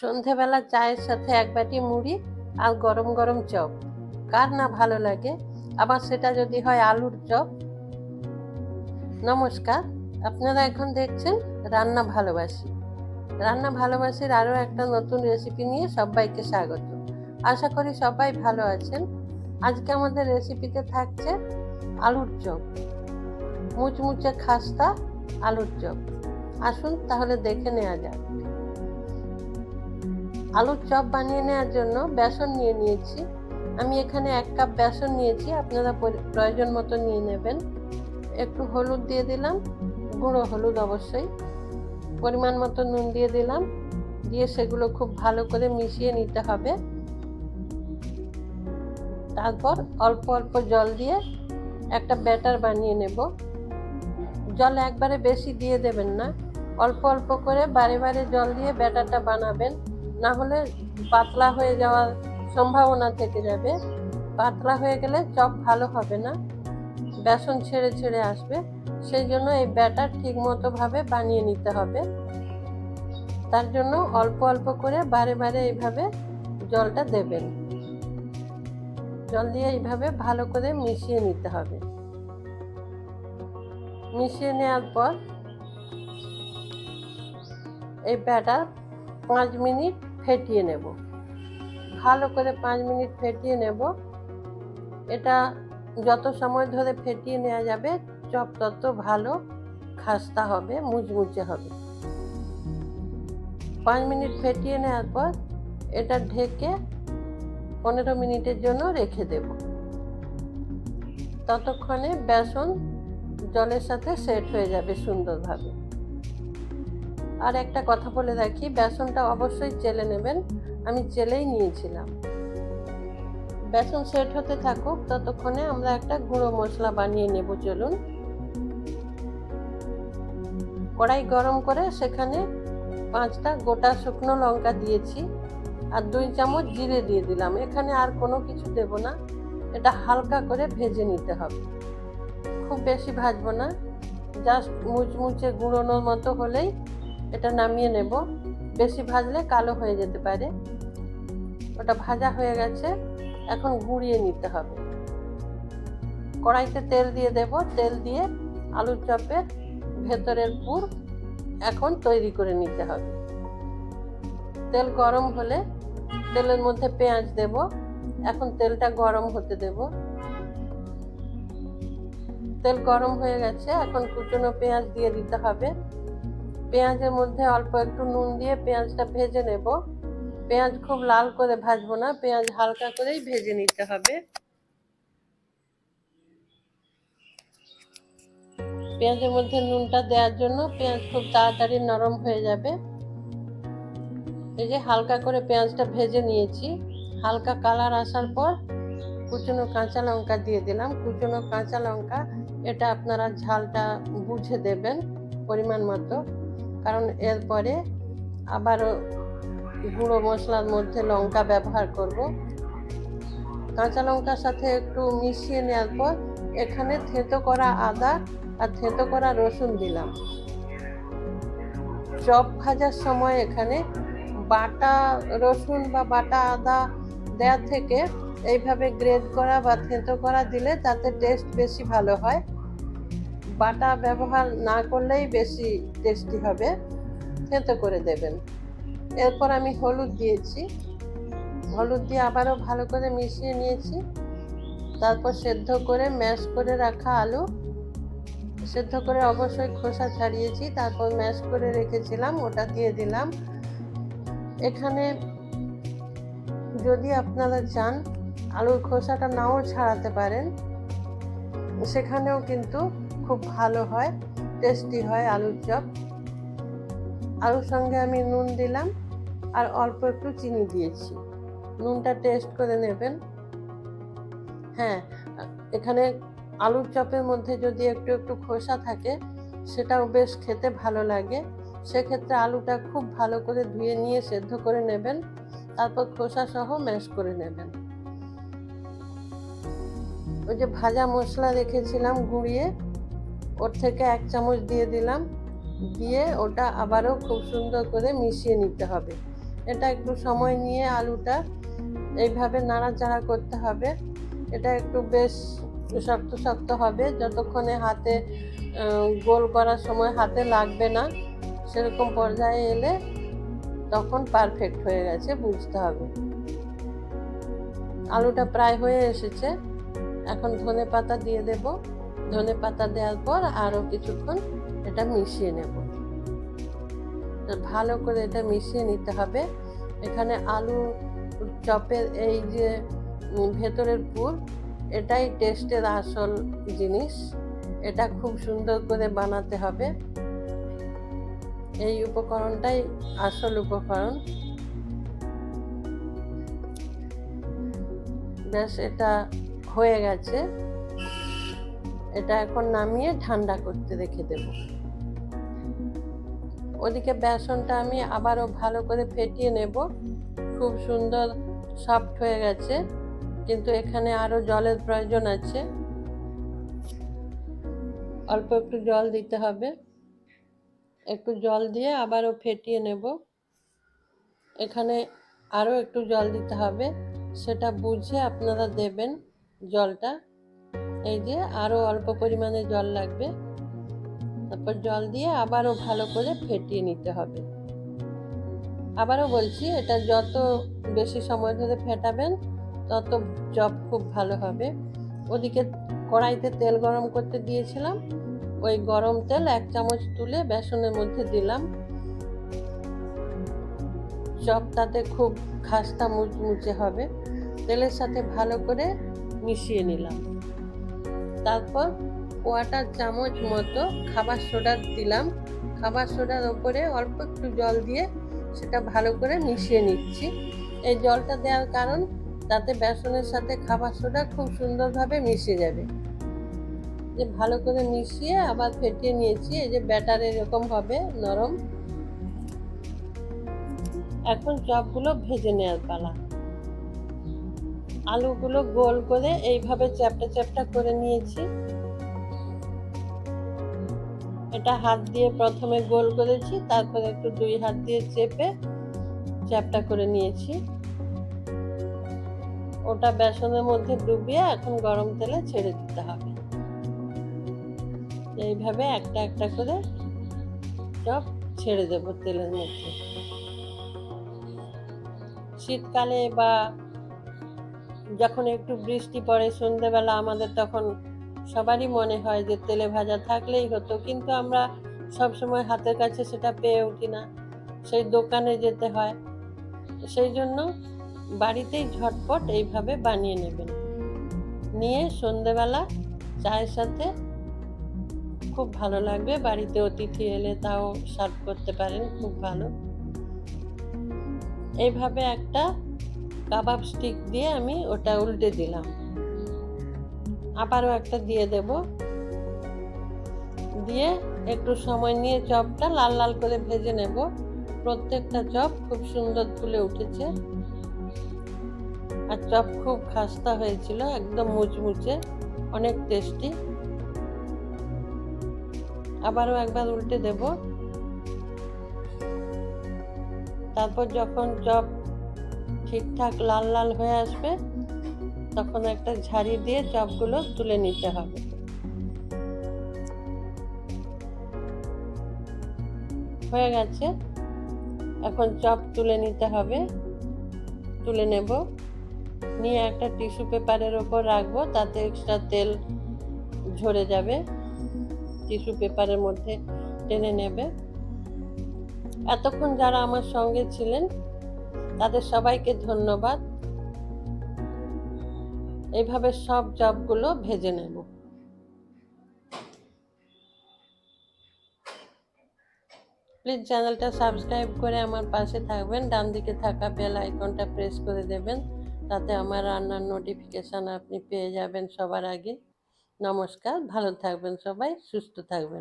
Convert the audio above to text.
সন্ধেবেলা চায়ের সাথে এক বাটি মুড়ি আর গরম গরম চপ। কার না ভালো লাগে? আবার সেটা যদি হয় আলুর চপ। নমস্কার, আপনারা এখন দেখছেন রান্না ভালোবাসি। রান্না ভালোবাসির আরও একটা নতুন রেসিপি নিয়ে সবাইকে স্বাগত। আশা করি সবাই ভালো আছেন। আজকে আমাদের রেসিপিতে থাকছে আলুর চপ। মুচমুচে খাস্তা আলুর চপ। আসুন তাহলে দেখে নেওয়া যাক। আলুর চপ বানিয়ে নেওয়ার জন্য বেসন নিয়ে নিয়েছি। আমি এখানে এক কাপ বেসন নিয়েছি, আপনারা প্রয়োজন মতো নিয়ে নেবেন। একটু হলুদ দিয়ে দিলাম, গুঁড়ো হলুদ অবশ্যই। পরিমাণ মতো নুন দিয়ে দিলাম, দিয়ে সেগুলো খুব ভালো করে মিশিয়ে নিতে হবে। তারপর অল্প অল্প জল দিয়ে একটা ব্যাটার বানিয়ে নেব। জল একবারে বেশি দিয়ে দেবেন না, অল্প অল্প করে বারে বারে জল দিয়ে ব্যাটারটা বানাবেন। না হলে পাতলা হয়ে যাওয়ার সম্ভাবনা থেকে যাবে। পাতলা হয়ে গেলে চপ ভালো হবে না। বেসন ছেড়ে ছেড়ে আসবে। সেই জন্য এই ব্যাটার ঠিক মতোভাবে বানিয়ে নিতে হবে। তার জন্য অল্প অল্প করে বারে বারে এইভাবে জলটা দেবেন। জল দিয়ে এইভাবে ভালো করে মিশিয়ে নিতে হবে। মিশিয়ে নেওয়ার পর এই ব্যাটার পাঁচ মিনিট ফেটিয়ে নেব। ভালো করে পাঁচ মিনিট ফেটিয়ে নেব। এটা যত সময় ধরে ফেটিয়ে নেওয়া যাবে, চপ তত ভালো খাস্তা হবে, মুচমুচে হবে। পাঁচ মিনিট ফেটিয়ে নেওয়ার পর এটা ঢেকে পনেরো মিনিটের জন্য রেখে দেব। ততক্ষণে বেসন জলের সাথে সেট হয়ে যাবে সুন্দরভাবে। আর একটা কথা বলে রাখি, বেসনটা অবশ্যই চেলে নেবেন। আমি চেলেই নিয়েছিলাম। বেসন সেট হতে থাকুক, ততক্ষণে আমরা একটা গুঁড়ো মশলা বানিয়ে নেব, চলুন। কড়াই গরম করে সেখানে পাঁচটা গোটা শুকনো লঙ্কা দিয়েছি আর দুই চামচ জিরে দিয়ে দিলাম। এখানে আর কোনো কিছু দেব না। এটা হালকা করে ভেজে নিতে হবে। খুব বেশি ভাজবো না। জাস্ট মুচমুচে গুঁড়োনোর মতো হলেই এটা নামিয়ে নেব। বেশি ভাজলে কালো হয়ে যেতে পারে। ওটা ভাজা হয়ে গেছে। এখন গুঁড়িয়ে নিতে হবে। কড়াইতে তেল দিয়ে দেব। তেল দিয়ে আলুর চপের ভেতরের পুর এখন তৈরি করে নিতে হবে। তেল গরম হলে তেলের মধ্যে পেঁয়াজ দেব। এখন তেলটা গরম হতে দেব। তেল গরম হয়ে গেছে। এখন কুচনো পেঁয়াজ দিয়ে দিতে হবে। পেঁয়াজের মধ্যে অল্প একটু নুন দিয়ে পেঁয়াজটা ভেজে নেব। পেঁয়াজ খুব লাল করে ভাজবো না, পেঁয়াজ হালকা করেই ভেজে নিতে হবে। পেঁয়াজের মধ্যে নুনটা দেওয়ার জন্য পেঁয়াজ খুব তাড়াতাড়ি নরম হয়ে যাবে। এই যে হালকা করে পেঁয়াজটা ভেজে নিয়েছি। হালকা কালার আসার পর কুচনো কাঁচা লঙ্কা দিয়ে দিলাম। কুচনো কাঁচা লঙ্কা, এটা আপনারা ঝালটা বুঝে দেবেন পরিমাণ মতো। কারণ এরপরে আবারও গুঁড়ো মশলার মধ্যে লঙ্কা ব্যবহার করব। কাঁচা লঙ্কার সাথে একটু মিশিয়ে নেওয়ার পর এখানে থেতো করা আদা আর থেতো করা রসুন দিলাম। চপ ভাজার সময় এখানে বাটা রসুন বা বাটা আদা দেওয়ার থেকে এইভাবে গ্রেড করা বা থেতো করা দিলে তাতে টেস্ট বেশি ভালো হয়। বাটা ব্যবহার না করলেই বেশি টেস্টি হবে। থেতো করে দেবেন। এরপর আমি হলুদ দিয়েছি। হলুদ দিয়ে আবারও ভালো করে মিশিয়ে নিয়েছি। তারপর সেদ্ধ করে ম্যাশ করে রাখা আলু। সেদ্ধ করে অবশ্যই খোসা ছাড়িয়েছি। তারপর ম্যাশ করে রেখেছিলাম, ওটা দিয়ে দিলাম। এখানে যদি আপনারা চান, আলুর খোসাটা নাও ছাড়াতে পারেন। সেখানেও কিন্তু খুব ভালো হয় টেস্টি হয় আলুর চপ। আলুর সঙ্গে আমি নুন দিলাম আর অল্প একটু চিনি দিয়েছি। নুনটা টেস্ট করে নেবেন। হ্যাঁ এখানে আলুর চপের মধ্যে যদি একটু একটু খোসা থাকে, সেটাও বেশ খেতে ভালো লাগে। সেক্ষেত্রে আলুটা খুব ভালো করে ধুয়ে নিয়ে সেদ্ধ করে নেবেন। তারপর খোসা সহ ম্যাশ করে নেবেন। ওই যে ভাজা মশলা রেখেছিলাম গুঁড়িয়ে। ওর থেকে এক চামচ দিয়ে দিলাম। দিয়ে ওটা আবারও খুব সুন্দর করে মিশিয়ে নিতে হবে। এটা একটু সময় নিয়ে আলুটা এইভাবে নাড়াচাড়া করতে হবে। এটা একটু বেশ শক্ত শক্ত হবে। যতক্ষণে হাতে গোল করার সময় হাতে লাগবে না, সেরকম পর্যায়ে এলে তখন পারফেক্ট হয়ে গেছে, বুঝতে হবে। আলুটা প্রায় হয়ে এসেছে। এখন ধনে পাতা দিয়ে দেব। ধনে পাতা দেওয়ার পর আরও কিছুক্ষণ এটা মিশিয়ে নেব। ভালো করে এটা মিশিয়ে নিতে হবে। এখানে আলু চপের এই যে ভেতরের পুর, এটাই টেস্টের আসল জিনিস। এটা খুব সুন্দর করে বানাতে হবে। এই উপকরণটাই আসল উপকরণ। ব্যাস, এটা হয়ে গেছে। এটা এখন নামিয়ে ঠান্ডা করতে রেখে দেব। ওদিকে বেসনটা আমি আবারও ভালো করে ফেটিয়ে নেব। খুব সুন্দর সফট হয়ে গেছে, কিন্তু এখানে আরও জলের প্রয়োজন আছে। অল্প একটু জল দিতে হবে। একটু জল দিয়ে আবারও ফেটিয়ে নেব। এখানে আরও একটু জল দিতে হবে, সেটা বুঝে আপনারা দেবেন জলটা। এই যে আরও অল্প পরিমাণে জল লাগবে। তারপর জল দিয়ে আবারও ভালো করে ফেটিয়ে নিতে হবে। আবারও বলছি, এটা যত বেশি সময় ধরে ফেটাবেন, তত চপ খুব ভালো হবে। ওদিকে কড়াইতে তেল গরম করতে দিয়েছিলাম। ওই গরম তেল এক চামচ তুলে বেসনের মধ্যে দিলাম। চপ তাতে খুব খাস্তা মুচমুচে হবে। তেলের সাথে ভালো করে মিশিয়ে নিলাম। তারপর কোয়াটার চামচ মতো খাবার সোডা দিলাম। খাবার সোডার ওপরে অল্প একটু জল দিয়ে সেটা ভালো করে মিশিয়ে নিচ্ছি। এই জলটা দেওয়ার কারণ তাতে বেসনের সাথে খাবার সোডা খুব সুন্দরভাবে মিশে যাবে। যে ভালো করে মিশিয়ে আবার ফেটিয়ে নিয়েছি, এই যে ব্যাটার এরকম হবে, নরম। এখন চপগুলো ভেজে নেওয়ার পালা। আলুগুলো গোল করে এইভাবে চ্যাপটা চ্যাপটা করে নিয়েছি। এটা হাত দিয়ে প্রথমে গোল করেছি, তারপর একটু দুই হাত দিয়ে চেপে চ্যাপটা করে নিয়েছি। ওটা বেসনের মধ্যে ডুবিয়ে এখন গরম তেলে ছেড়ে দিতে হবে। এইভাবে একটা একটা করে চপ ছেড়ে দেব তেলের মধ্যে। শীতকালে বা যখন একটু বৃষ্টি পড়ে সন্ধেবেলা, আমাদের তখন সবারই মনে হয় যে তেলে ভাজা থাকলেই হতো, কিন্তু আমরা সব সময় হাতের কাছে সেটা পেয়ে উঠি না। সেই দোকানে যেতে হয়। সেই জন্য বাড়িতেই ঝটপট এইভাবে বানিয়ে নেবেন। নিয়ে সন্ধেবেলা চায়ের সাথে খুব ভালো লাগবে। বাড়িতে অতিথি এলে তাও সার্ভ করতে পারেন, খুব ভালো। এইভাবে একটা কাবাব স্টিক দিয়ে আমি ওটা উল্টে দিলাম। আবারও একটা দিয়ে দেব। দিয়ে একটু সময় নিয়ে চপটা লাল লাল করে ভেজে নেব। প্রত্যেকটা চপ খুব সুন্দর ফুলে উঠেছে। আর চপ খুব খাস্তা হয়েছিল, একদম মুচমুচে, অনেক টেস্টি। আবারও একবার উল্টে দেব। তারপর যখন চপ ঠিকঠাক লাল লাল হয়ে আসবে, তখন একটা ঝাড়ি দিয়ে চপগুলো তুলে নিতে হবে। হয়ে গেছে। এখন চপ তুলে নিতে হবে। তুলে নেব। নিয়ে একটা টিস্যু পেপারের ওপর রাখব, তাতে এক্সট্রা তেল ঝরে যাবে। টিস্যু পেপারের মধ্যে টেনে নেবে। এতক্ষণ যারা আমার সঙ্গে ছিলেন তাদের সবাইকে ধন্যবাদ। এইভাবে সব জবগুলো ভেজে নেব। প্লিজ চ্যানেলটা সাবস্ক্রাইব করে আমার পাশে থাকবেন। ডান দিকে থাকা বেল আইকনটা প্রেস করে দেবেন। তাতে আমার রান্নার নোটিফিকেশান আপনি পেয়ে যাবেন সবার আগে। নমস্কার, ভালো থাকবেন সবাই, সুস্থ থাকবেন।